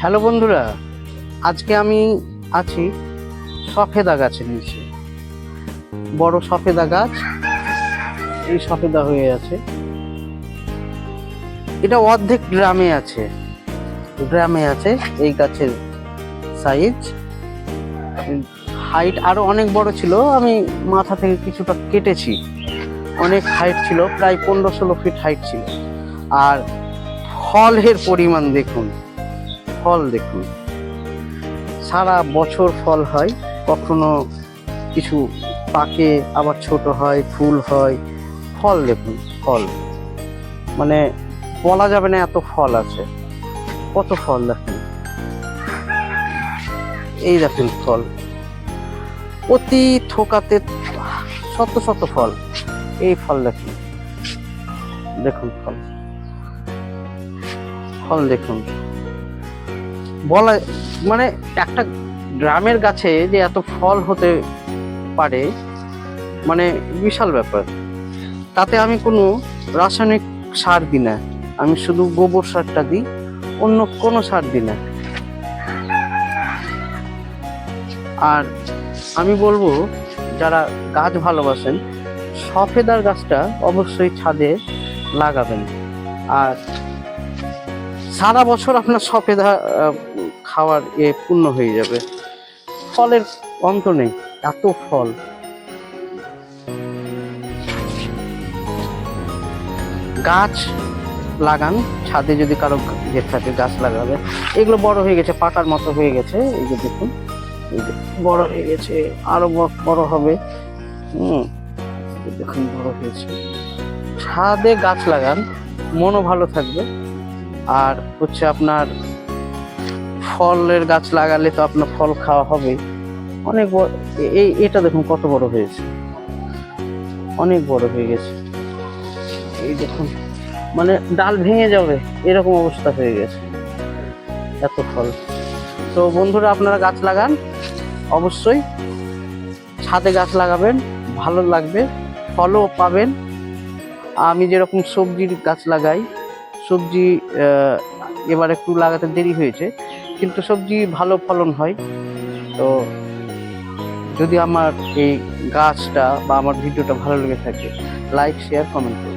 Hello বন্ধুরা, আজকে আমি আছি সফেদা গাছের নিচে। বড় সফেদা গাছ, এই সফেদা হয়ে আছে। এটা অর্ধেক গ্রামে আছে। গ্রামে আছে এই গাছের সাইজ হাইট আরও অনেক বড় ছিল, আমি মাথা থেকে কিছুটা কেটেছি। অনেক হাইট ছিল, প্রায় পনেরো ষোলো ফিট হাইট ছিল। আর ফলের পরিমাণ দেখুন ফল দেখুন। সারা বছর ফল হয়, কখনো কিছু পাকে, আবার ছোট হয়, ফুল হয়, ফল দেখুন, ফল। মানে বলা যাবে না এত ফল আছে। কত ফল দেখুন। এই দেখুন ফল। অতি থোকাতে শত শত ফল। এই ফল দেখুন। দেখুন ফল। ফল দেখুন। বলা মানে একটা গ্রামের গাছে যে এত ফল হতে পারে মানে বিশাল ব্যাপার। তাতে আমি কোনো রাসায়নিক সার দিই না। আমি শুধু গোবর সারটা দিই, অন্য কোনো সার দিই না। আর আমি বলব, যারা গাছ ভালোবাসেন, সফেদার গাছটা অবশ্যই ছাদে লাগাবেন। আর সারা বছর আপনার সফেদা খাওয়ার এ পূর্ণ হয়ে যাবে। ফলের অন্ত নেই, এত ফল। গাছ লাগান, ছাদে যদি কারও ইয়ে থাকে, গাছ লাগাবে। এগুলো বড় হয়ে গেছে পাকার মতো হয়ে গেছে, এই যে দেখুন। যে বড় হয়ে গেছে, আরও বড় হবে। হুম দেখুন, বড় হয়েছে। ছাদে গাছ লাগান, মনও ভালো থাকবে। আর হচ্ছে আপনার ফলের গাছ লাগালে তো আপনার ফল খাওয়া হবে। অনেক বড়, এই, এটা দেখুন কত বড় হয়েছে। অনেক বড় হয়ে গেছে। এই দেখুন মানে ডাল ভেঙে যাবে, এরকম অবস্থা হয়ে গেছে। এত ফল। তো বন্ধুরা, আপনারা গাছ লাগান, অবশ্যই। ছাদে গাছ লাগাবেন, ভালো লাগবে, ফলও পাবেন। আমি যেরকম সবজির গাছ লাগাই সবজি এবার একটু লাগাতে দেরি হয়েছে, কিন্তু সবজি ভালো ফলন হয়। তো যদি আমার এই গাছটা বা আমার ভিডিওটা ভালো লেগে থাকে লাইক শেয়ার কমেন্ট করুন।